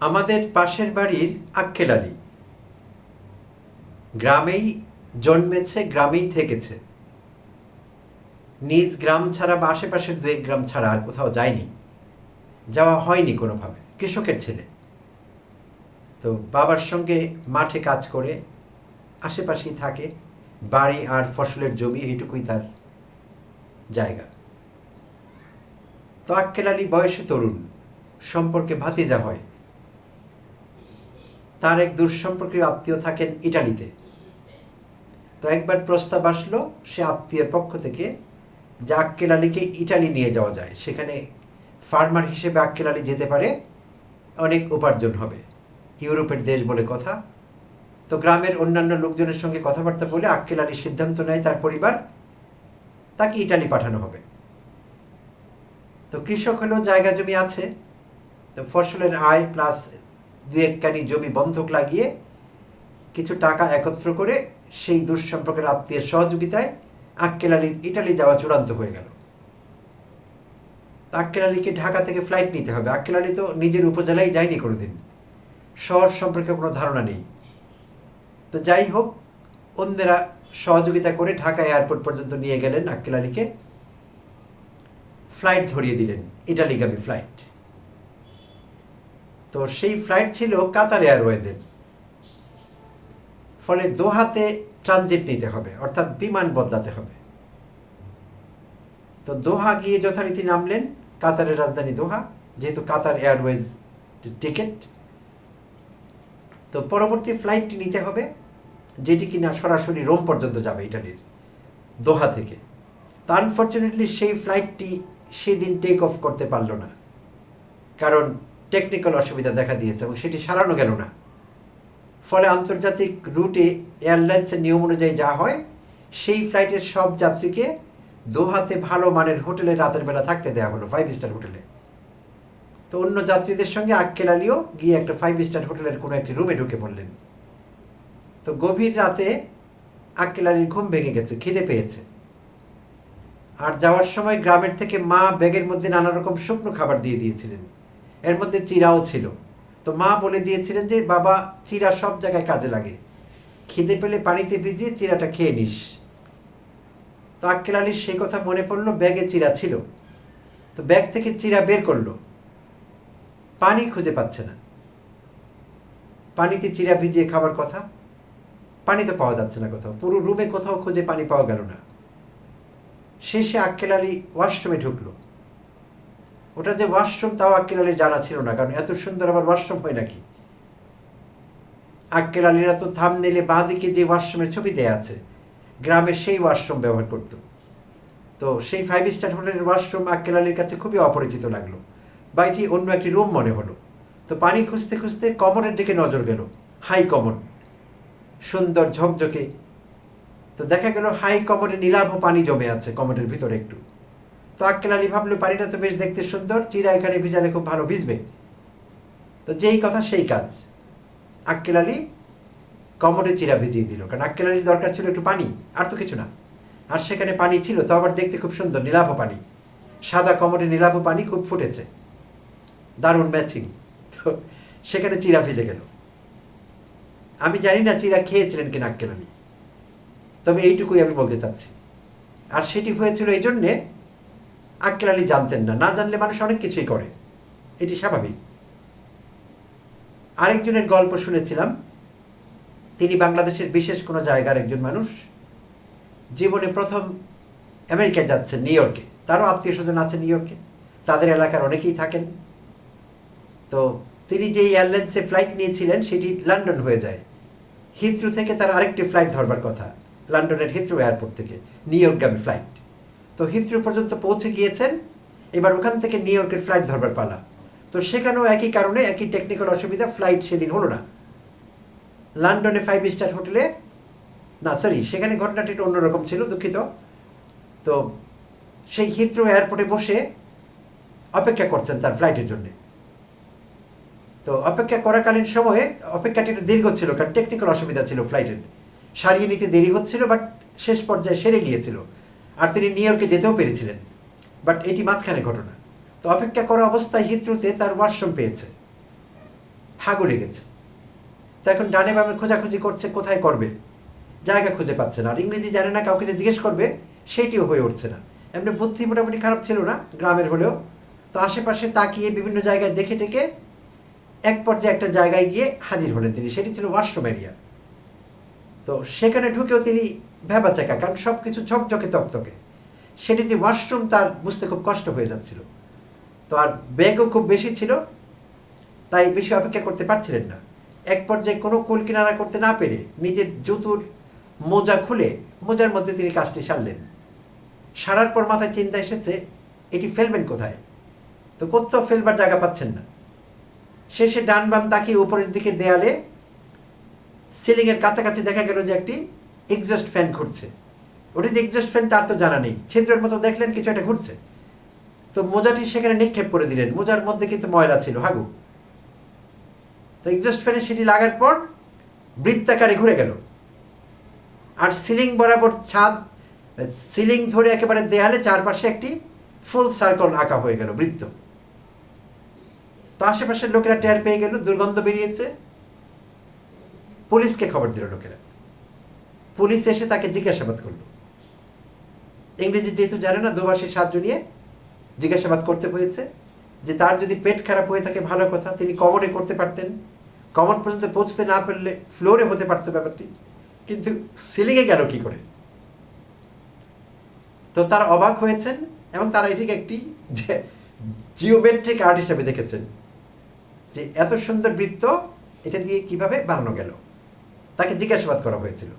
আমাদের পাশের বাড়ির আক্কেল আলী। গ্রামেই জন্মেছে, গ্রামেই থেকেছে। নিজ গ্রাম ছাড়া বা আশেপাশের দু এক গ্রাম ছাড়া আর কোথাও যায়নি। যাওয়া হয়নি কোনোভাবে, কৃষকের ছেলে। তো বাবার সঙ্গে মাঠে কাজ করে আশেপাশেই থাকে, বাড়ি আর ফসলের জমি, এইটুকুই তার জায়গা। তো আক্কেল আলী বয়সে তরুণ, সম্পর্কে ভাতিজা হয়। তার এক দূরসম্পর্কের আত্মীয় থাকেন ইটালিতে। তো একবার প্রস্তাব আসলো, সে আত্মীয়ের পক্ষ থেকে যে আক্কেল আলীকে ইটালি নিয়ে যাওয়া যায়, সেখানে ফার্মার হিসেবে আক্কেল আলী যেতে পারে, অনেক উপার্জন হবে। ইউরোপের দেশ বলে কথা। তো গ্রামের অন্যান্য লোকজনের সঙ্গে কথাবার্তা বলে আক্কেল আলী সিদ্ধান্ত নেয় তার পরিবার তাকে ইটালি পাঠানো হবে। তো কৃষক হলেও জায়গা জমি আছে। তো ফসলের আয় প্লাস দু একখানি জমি বন্ধক লাগিয়ে কিছু টাকা একত্র করে সেই দুঃসম্পর্কের আত্মীয়ের সহযোগিতায় আক্কেল আলীর ইটালি যাওয়া চূড়ান্ত হয়ে গেল। আক্কেল আলীকে ঢাকা থেকে ফ্লাইট নিতে হবে। আক্কেল আলী তো নিজের উপজেলায় যায়নি কোনোদিন। শহর সম্পর্কে কোনো ধারণা নেই। তো যাই হোক, অন্যেরা সহযোগিতা করে ঢাকা এয়ারপোর্ট পর্যন্ত নিয়ে গেলেন আক্কেল আলীকে ফ্লাইট ধরিয়ে দিলেন। ইটালিগামী ফ্লাইট তো সেই ফ্লাইট ছিল কাতার এয়ারওয়েজের ফলে দোহাতে ট্রানজিট নিতে হবে, অর্থাৎ বিমান বদলাতে হবে। তো দোহা গিয়ে যথারীতি নামলেন কাতারের রাজধানী দোহা, যেহেতু কাতার এয়ারওয়েজ টিকিট তো পরবর্তী ফ্লাইটটি নিতে হবে, যেটি কিনা সরাসরি রোম পর্যন্ত যাবে ইটালির দোহা থেকে। তা আনফর্চুনেটলি সেই ফ্লাইটটি সেদিন টেক অফ করতে পারল না। কারণ টেকনিক্যাল অসুবিধা দেখা দিয়েছে এবং সেটি সারানো গেল না। ফলে আন্তর্জাতিক রুটে এয়ারলাইন্সের নিয়ম অনুযায়ী যা হয়, সেই ফ্লাইটের সব যাত্রীকে দোহাতে ভালো মানের হোটেলে রাতের বেলা থাকতে দেওয়া হলো ফাইভ স্টার হোটেলে। তো অন্য যাত্রীদের সঙ্গে আক্কেল আলীও গিয়ে একটা ফাইভ স্টার হোটেলের কোনো একটি রুমে ঢুকে পড়লেন। তো গভীর রাতে আক্কেল আলীর ঘুম ভেঙে গেছে, খিদে পেয়েছে। আর যাওয়ার সময় গ্রামের থেকে মা ব্যাগের মধ্যে নানা রকম শুকনো খাবার দিয়ে দিয়েছিলেন। এর মধ্যে চিরাও ছিল। তো মা বলে দিয়েছিলেন যে, বাবা, চিরা সব জায়গায় কাজে লাগে। খিদে পেলে পানিতে ভিজিয়ে চিরাটা খেয়ে নিস। তো আক্কেল আলীর সেই কথা মনে পড়ল, ব্যাগে চিরা ছিল। তো ব্যাগ থেকে চিরা বের করল। পানি খুঁজে পাচ্ছে না। পানিতে চিরা ভিজিয়ে খাবার কথা? পানি তো পাওয়া যাচ্ছে না কোথাও। পুরো রুমে কোথাও খুঁজে পানি পাওয়া গেল না। শেষে আক্কেল আলী ওয়াশরুমে ঢুকলো। ওটা যে ওয়াশরুম, তাও আক্কেল আলীর জানা ছিল না, কারণ এত সুন্দর আবার ওয়াশরুম হয় নাকি? আক্কেল আলীরা তো থাম নিলে বাঁ দিকে যে ওয়াশরুমের ছবি দেয়া আছে গ্রামে সেই ওয়াশরুম ব্যবহার করতো। তো সেই ফাইভ স্টার হোটেলের ওয়াশরুম আক্কেল আলীর কাছে খুবই অপরিচিত লাগল। বা এটি অন্য একটি রুম মনে হলো। তো পানি খুঁজতে খুঁজতে কমনের দিকে নজর গেল হাই কমন সুন্দর ঝকঝকে। তো দেখা গেল হাই কমনে নীলাভ পানি জমে আছে কমনের ভিতরে একটু। তো আক্কেল আলী ভাবলো পানিটা তো বেশ দেখতে সুন্দর চিরা এখানে ভিজালে খুব ভালো ভিজবে। তো যেই কথা সেই কাজ। আক্কেল কমরে চিরা ভিজিয়ে দিল, কারণ আক্কেল দরকার ছিল একটু পানি, আর তো কিছু না। আর সেখানে পানি ছিল, তো আবার দেখতে খুব সুন্দর নীলাভ পানি। সাদা কমরে নীলাভ পানি খুব ফুটেছে। দারুণ ম্যাচিং তো সেখানে চিরা ভিজে গেল। আমি জানি না চিরা খেয়েছিলেন কিনা আক্কেল তবে এইটুকুই আমি বলতে চাচ্ছি। আর সেটি হয়েছিল এই জন্যে আক্কেল আলী জানতেন না না জানলে মানুষ অনেক কিছুই করে। এটি স্বাভাবিক। আরেকজনের গল্প শুনেছিলাম, তিনি বাংলাদেশের বিশেষ কোনো জায়গার একজন মানুষ, জীবনে প্রথম আমেরিকায় যাচ্ছেন, নিউ ইয়র্কে। তারও আত্মীয় স্বজন আছে নিউ ইয়র্কে, তাদের এলাকার অনেকেই থাকেন। তো তিনি যে এয়ারলাইন্সে ফ্লাইট নিয়েছিলেন, সেটি লন্ডন হয়ে যায়। হিথ্রু থেকে তার আরেকটি ফ্লাইট ধরবার কথা, লন্ডনের হিথ্রু এয়ারপোর্ট থেকে, নিউ ইয়র্কগামী ফ্লাইট। তো হিথ্রু পর্যন্ত পৌঁছে গিয়েছেন। এবার ওখান থেকে নিউ ইয়র্কের ফ্লাইট ধরবার পালা। তো সেখানেও একই কারণে, একই টেকনিক্যাল অসুবিধা ফ্লাইট সেদিন হলো না। লন্ডনে ফাইভ স্টার হোটেলে না সরি সেখানে ঘটনাটি একটু অন্যরকম ছিল, দুঃখিত। তো সেই হিথ্রো এয়ারপোর্টে বসে অপেক্ষা করছেন তার ফ্লাইটের জন্যে। তো অপেক্ষা করাকালীন সময়ে অপেক্ষাটি একটু দীর্ঘ ছিল, কারণ টেকনিক্যাল অসুবিধা ছিল ফ্লাইটের সারিয়ে নিতে দেরি হচ্ছিল বাট শেষ পর্যায়ে সেরে গিয়েছিল। আর তিনি নিউ ইয়র্কে যেতেও পেরেছিলেন। বাট এটি মাঝখানে ঘটনা। তো অপেক্ষা করা অবস্থায় হিথ্রুতে তার ওয়াশরুম পেয়েছে। হাগু লেগেছে। তো এখন ডানে বামে খোঁজাখুঁজি করছে, কোথায় করবে? জায়গা খুঁজে পাচ্ছে না। আর ইংরেজি জানে না, কাউকে যে জিজ্ঞেস করবে সেইটিও হয়ে উঠছে না। এমনি বুদ্ধি মোটামুটি খারাপ ছিল না, গ্রামের হলেও। তো আশেপাশে তাকিয়ে বিভিন্ন জায়গায় দেখে টেকে এক পর্যায়ে একটা জায়গায় গিয়ে হাজির হলেন তিনি। সেটি ছিল ওয়াশরুম এরিয়া। তো সেখানে ঢুকেও তিনি ভেবা চাকা কারণ সব কিছু ঝকঝকে, তকতকে। সেটি যে ওয়াশরুম তার বুঝতে খুব কষ্ট হয়ে যাচ্ছিল। তো আর ব্যাগও খুব বেশি ছিল, তাই বেশি অপেক্ষা করতে পারছিলেন না। এক পর্যায়ে কোনো কুল কিনারা করতে না পেরে নিজের জুতুর মোজা খুলে মোজার মধ্যে তিনি কাজটি সারলেন। সারার পর মাথায় চিন্তা এসেছে, এটি ফেলবেন কোথায়? তো কোথাও ফেলবার জায়গা পাচ্ছেন না। শেষে ডান বাম তাকিয়ে উপরের দিকে দেয়ালে সিলিংয়ের কাছাকাছি দেখা গেল যে একটি এক্সস্ট ফ্যান ঘুরছে। ওটা যে এক্সস্ট ফ্যান তার তো জানা নেই। ছিদ্রের মতো দেখলেন কিছু একটা ঘুরছে। তো মোজাটি সেখানে নিক্ষেপ করে দিলেন। মোজার মধ্যে কিন্তু ময়লা ছিল, হাগু। তো এক্সস্ট ফ্যানে সেটি লাগার পর বৃত্তাকারে ঘুরে গেল। আর সিলিং বরাবর ছাদ, সিলিং ধরে একেবারে দেয়ালে চারপাশে একটি ফুল সার্কল আঁকা হয়ে গেল, বৃত্ত। তো আশেপাশের লোকেরা টের পেয়ে গেল, দুর্গন্ধ বেরিয়েছে। পুলিশকে খবর দিল লোকেরা। পুলিশ এসে তাকে জিজ্ঞাসাবাদ করল। ইংরেজি যেহেতু জানে না দুবাসী সাহায্য নিয়ে জিজ্ঞাসাবাদ করতে হয়েছে যে তার যদি পেট খারাপ হয়ে থাকে, ভালো কথা, তিনি কমনে করতে পারতেন। কমন পর্যন্ত পৌঁছতে না পারলে ফ্লোরে হতে পারতো ব্যাপারটি, কিন্তু সিলিংয়ে গেল কি করে? তো তারা অবাক হয়েছেন এবং তারা এটিকে একটি যে জিওমেট্রিক আর্ট হিসাবে দেখেছেন, যে এত সুন্দর বৃত্ত, এটা দিয়ে কীভাবে বানানো গেল? তাকে জিজ্ঞাসাবাদ করা হয়েছিল।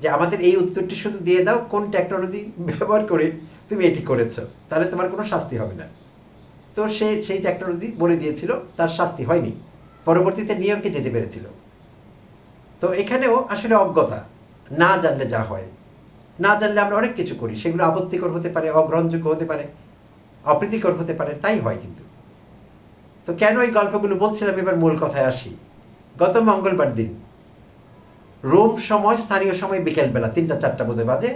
যে আমাদের এই উত্তরটি শুধু দিয়ে দাও কোন টেকনোলজি ব্যবহার করে তুমি এটি করেছ, তাহলে তোমার কোনো শাস্তি হবে না। তো সে, সেই টেকনোলজি বলে দিয়েছিল, তার শাস্তি হয়নি। পরবর্তীতে নিউ ইয়র্কে যেতে পেরেছিল। তো এখানেও আসলে অজ্ঞতা, না জানলে যা হয়। না জানলে আমরা অনেক কিছু করি, সেগুলো আপত্তিকর হতে পারে, অগ্রহণযোগ্য হতে পারে, অপ্রীতিকর হতে পারে, তাই হয় কিন্তু। তো কেন এই গল্পগুলো বলছিলাম, এবার মূল কথায় আসি। গত মঙ্গলবার দিন রোম সময়, স্থানীয় সময় বিকেলবেলা তিনটা, চারটা বোধে বাজে।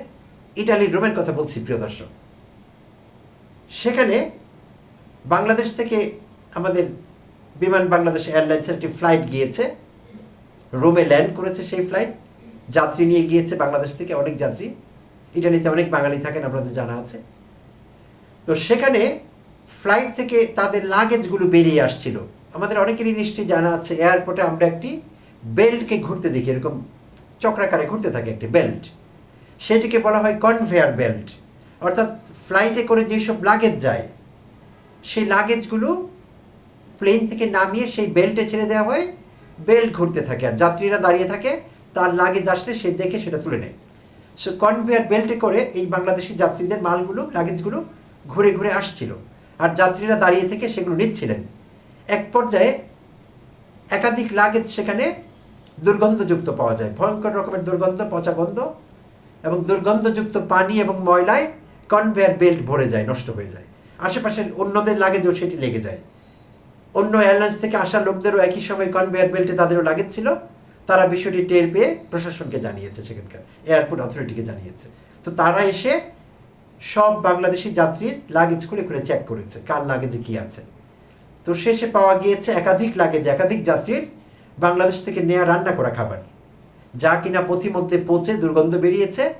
ইটালির রোমের কথা বলছি, প্রিয় দর্শক। সেখানে বাংলাদেশ থেকে আমাদের বিমান বাংলাদেশ এয়ারলাইন্সের একটি ফ্লাইট গিয়েছে। রোমে ল্যান্ড করেছে সেই ফ্লাইট। যাত্রী নিয়ে গিয়েছে বাংলাদেশ থেকে অনেক যাত্রী। ইটালিতে অনেক বাঙালি থাকেন, আপনাদের জানা আছে। তো সেখানে ফ্লাইট থেকে তাদের লাগেজগুলো বেরিয়ে আসছিল। আমাদের অনেকেরই নিশ্চয়ই জানা আছে, এয়ারপোর্টে আমরা একটি বেল্টকে ঘুরতে দেখি, এরকম চক্রাকারে ঘুরতে থাকে একটি বেল্ট। সেটিকে বলা হয় কনভেয়ার বেল্ট অর্থাৎ ফ্লাইটে করে যেসব লাগেজ যায়, সেই লাগেজগুলো প্লেন থেকে নামিয়ে সেই বেল্টে ছেড়ে দেওয়া হয়। বেল্ট ঘুরতে থাকে আর যাত্রীরা দাঁড়িয়ে থাকে, তার লাগেজ আসলে সে দেখে সেটা তুলে নেয়। সো কনভেয়ার বেল্টে করে এই বাংলাদেশি যাত্রীদের মালগুলো লাগেজগুলো ঘুরে ঘুরে আসছিল আর যাত্রীরা দাঁড়িয়ে থেকে সেগুলো নিচ্ছিলেন। এক পর্যায়ে একাধিক লাগেজ সেখানে দুর্গন্ধযুক্ত পাওয়া যায়। ভয়ঙ্কর রকমের দুর্গন্ধ, পচা গন্ধ এবং দুর্গন্ধযুক্ত পানি এবং ময়লায় কনভেয়ার বেল্ট ভরে যায়, নষ্ট হয়ে যায়। আশেপাশের অন্যদের লাগেজও সেটি লেগে যায়। অন্য এয়ারলাইন্স থেকে আসা লোকদেরও একই সময় কনভেয়ার বেল্টে তাদেরও লাগেজ ছিল। তারা বিষয়টি টের পেয়ে প্রশাসনকে জানিয়েছে সেখানকার এয়ারপোর্ট অথরিটিকে জানিয়েছে। তো তারা এসে সব বাংলাদেশি যাত্রীর লাগেজ খুলে খুলে চেক করেছে, কার লাগেজে কি আছে। তো শেষে পাওয়া গিয়েছে একাধিক লাগেজ একাধিক যাত্রীর বাংলাদেশ থেকে নেওয়া রান্না করা খাবার। যা কিনা পথিমধ্যে পচে দুর্গন্ধ বেরিয়েছে।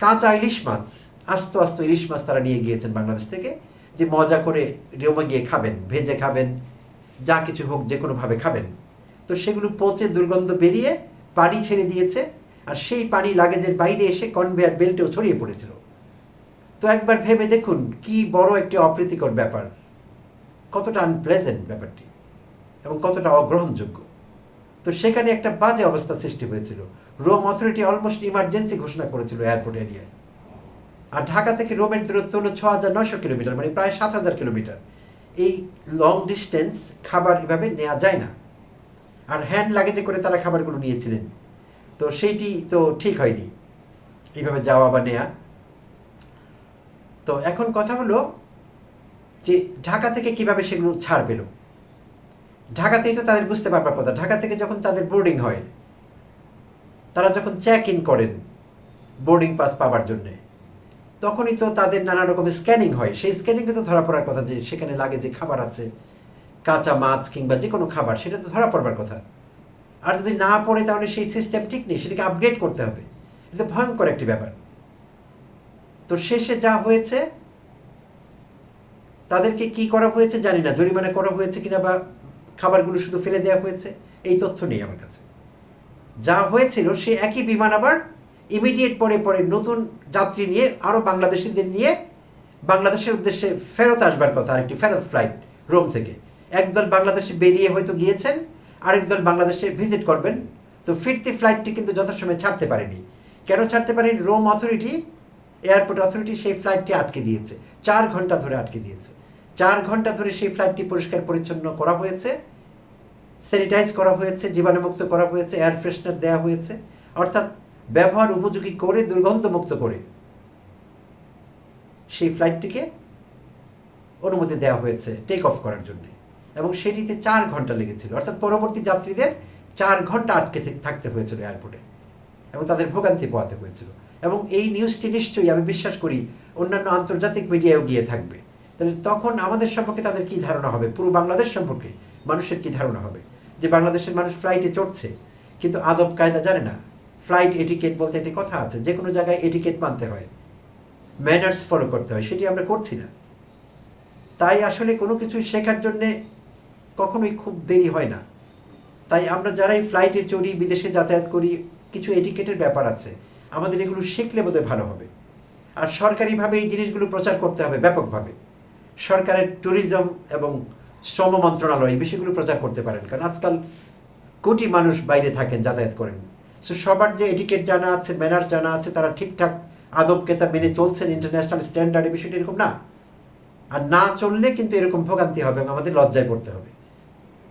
কাঁচা ইলিশ মাছ, আস্ত আস্ত ইলিশ মাছ তারা নিয়ে গিয়েছেন বাংলাদেশ থেকে। যে মজা করে রেমে গিয়ে খাবেন, ভেজে খাবেন, যা কিছু হোক যে কোনোভাবে খাবেন। তো সেগুলো পচে দুর্গন্ধ বেরিয়ে পানি ছেড়ে দিয়েছে আর সেই পানি লাগেজের বাইরে এসে কনভেয়ার বেল্টেও ছড়িয়ে পড়েছিল। তো একবার ভেবে দেখুন কি বড় একটি অপ্রীতিকর ব্যাপার। কতটা আনপ্লেজেন্ট ব্যাপারটি এবং কতটা অগ্রহণযোগ্য। তো সেখানে একটা বাজে অবস্থা সৃষ্টি হয়েছিল। রোম অথরিটি অলমোস্ট ইমার্জেন্সি ঘোষণা করেছিল এয়ারপোর্ট এরিয়ায়। আর ঢাকা থেকে রোমের দূরত্ব হলো ছ হাজার নশো কিলোমিটার মানে প্রায় সাত হাজার কিলোমিটার। এই লং ডিস্টেন্স খাবার এভাবে নেওয়া যায় না। আর হ্যান্ড লাগেজে করে তারা খাবারগুলো নিয়েছিলেন। তো সেইটি তো ঠিক হয়নি। এইভাবে যাওয়া বা নেয়া। তো এখন কথা হলো যে ঢাকা থেকে কীভাবে সেগুলো ছাড় পেল? ঢাকাতেই তো তাদের বুঝতে পারবার কথা। ঢাকা থেকে যখন তাদের বোর্ডিং হয়, তারা যখন চেক ইন করেন বোর্ডিং পাস পাওয়ার জন্যে, তখনই তো তাদের নানা রকমের স্ক্যানিং হয়। সেই স্ক্যানিংয়ে তো ধরা পড়ার কথা যে সেখানে লাগে যে খাবার আছে, কাঁচা মাছ কিংবা যে কোনো খাবার, সেটা তো ধরা পড়বার কথা। আর যদি না পড়ে তাহলে সেই সিস্টেম ঠিক নেই, সেটাকে আপগ্রেড করতে হবে। এটা ভয়ঙ্কর একটি ব্যাপার। তো শেষে যা হয়েছে, তাদেরকে কি করা হয়েছে জানি না। জরিমানা করা হয়েছে কিনা বা খাবারগুলো শুধু ফেলে দেওয়া হয়েছে, এই তথ্য নেই আমার কাছে। যা হয়েছিল, সে একই বিমান আবার ইমিডিয়েট পরে পরে নতুন যাত্রী নিয়ে আরও বাংলাদেশিদের নিয়ে বাংলাদেশের উদ্দেশ্যে ফেরত আসবার কথা, আরেকটি ফেরত ফ্লাইট রোম থেকে। একদল বাংলাদেশে বেরিয়ে হয়তো গিয়েছেন আরেক দল বাংলাদেশে ভিজিট করবেন। তো ফিরতি ফ্লাইটটি কিন্তু যথাসময়ে ছাড়তে পারেনি। কেন ছাড়তে পারেনি? রোম অথরিটি এয়ারপোর্ট অথরিটি সেই ফ্লাইটটি আটকে দিয়েছে, চার ঘণ্টা ধরে আটকে দিয়েছে। চার ঘণ্টা ধরে সেই ফ্লাইটটি পরিষ্কার পরিচ্ছন্ন করা হয়েছে স্যানিটাইজ করা হয়েছে, জীবাণুমুক্ত করা হয়েছে এয়ার ফ্রেশনার দেওয়া হয়েছে, অর্থাৎ ব্যবহার উপযোগী করে দুর্গন্ধমুক্ত করে সেই ফ্লাইটটিকে অনুমতি দেওয়া হয়েছে টেক অফ করার জন্য। এবং সেটিতে চার ঘণ্টা লেগেছিল, অর্থাৎ পরবর্তী যাত্রীদের চার ঘণ্টা আটকে থাকতে হয়েছিল এয়ারপোর্টে এবং তাদের ভোগান্তি পোয়াতে হয়েছিল। এবং এই নিউজটি নিশ্চয়ই, আমি বিশ্বাস করি, অন্যান্য আন্তর্জাতিক মিডিয়ায়ও গিয়ে থাকবে। তাহলে তখন আমাদের সম্পর্কে তাদের কি ধারণা হবে? পুরো বাংলাদেশ সম্পর্কে মানুষের কি ধারণা হবে? যে বাংলাদেশের মানুষ ফ্লাইটে চড়ছে, কিন্তু আদব কায়দা জানে না। ফ্লাইট এটিকেট বলতে একটি কথা আছে, যে কোনো জায়গায় এটিকেট মানতে হয়। ম্যানার্স ফলো করতে হয়, সেটি আমরা করছি না। তাই আসলে কোনো কিছু শেখার জন্যে কখনোই খুব দেরি হয় না। তাই আমরা যারাই ফ্লাইটে চড়ি, বিদেশে যাতায়াত করি, কিছু এটিকেটের ব্যাপার আছে, আমাদের এগুলো শিখলে বোধহয় ভালো হবে। আর সরকারিভাবে এই জিনিসগুলো প্রচার করতে হবে ব্যাপকভাবে। সরকারের ট্যুরিজম এবং শ্রম মন্ত্রণালয় এই বিষয়গুলো প্রচার করতে পারেন। কারণ আজকাল কোটি মানুষ বাইরে থাকেন, যাতায়াত করেন। সো সবার যে এটিকেট জানা আছে ম্যানার জানা আছে, তারা ঠিকঠাক আদব কেতা মেনে চলছেন ইন্টারন্যাশনাল স্ট্যান্ডার্ড বিষয়টা এরকম না। আর না চললে কিন্তু এরকম ভোগান্তি হবে এবং আমাদের লজ্জায় পড়তে হবে।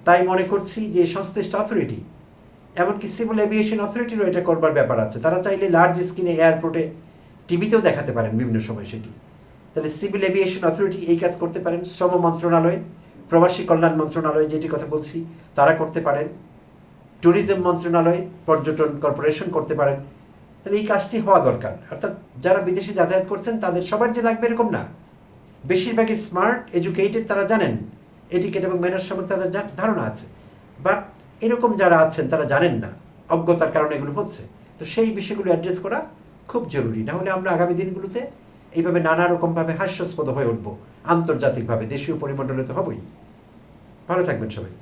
তাই মনে করছি যে সংশ্লিষ্ট অথরিটি এমনকি সিভিল এভিয়েশন অথরিটিরও এটা করবার ব্যাপার আছে। তারা চাইলে লার্জ স্ক্রিনে এয়ারপোর্টে টিভিতেও দেখাতে পারেন বিভিন্ন সময় সেটি। তাহলে সিভিল এভিয়েশন অথরিটি এই কাজ করতে পারেন। শ্রম মন্ত্রণালয়, প্রবাসী কল্যাণ মন্ত্রণালয় যেটি কথা বলছি, তারা করতে পারেন। ট্যুরিজম মন্ত্রণালয়, পর্যটন কর্পোরেশন করতে পারেন। তাহলে এই কাজটি হওয়া দরকার। অর্থাৎ যারা বিদেশে যাতায়াত করছেন, তাদের সবার যে লাগবে এরকম না। বেশিরভাগই স্মার্ট এডুকেটেড তারা জানেন। এটিকেট এবং ম্যানার সম্পর্কে তাদের ধারণা আছে। বাট এরকম যারা আছেন, তারা জানেন না। অজ্ঞতার কারণে এগুলো হচ্ছে। তো সেই বিষয়গুলো অ্যাড্রেস করা খুব জরুরি। না হলে আমরা আগামী দিনগুলোতে এইভাবে নানা রকমভাবে হাস্যাস্পদ হয়ে উঠবো। আন্তর্জাতিকভাবে দেশীয় পরিমণ্ডলে তো হবই। ভালো থাকবেন সবাই।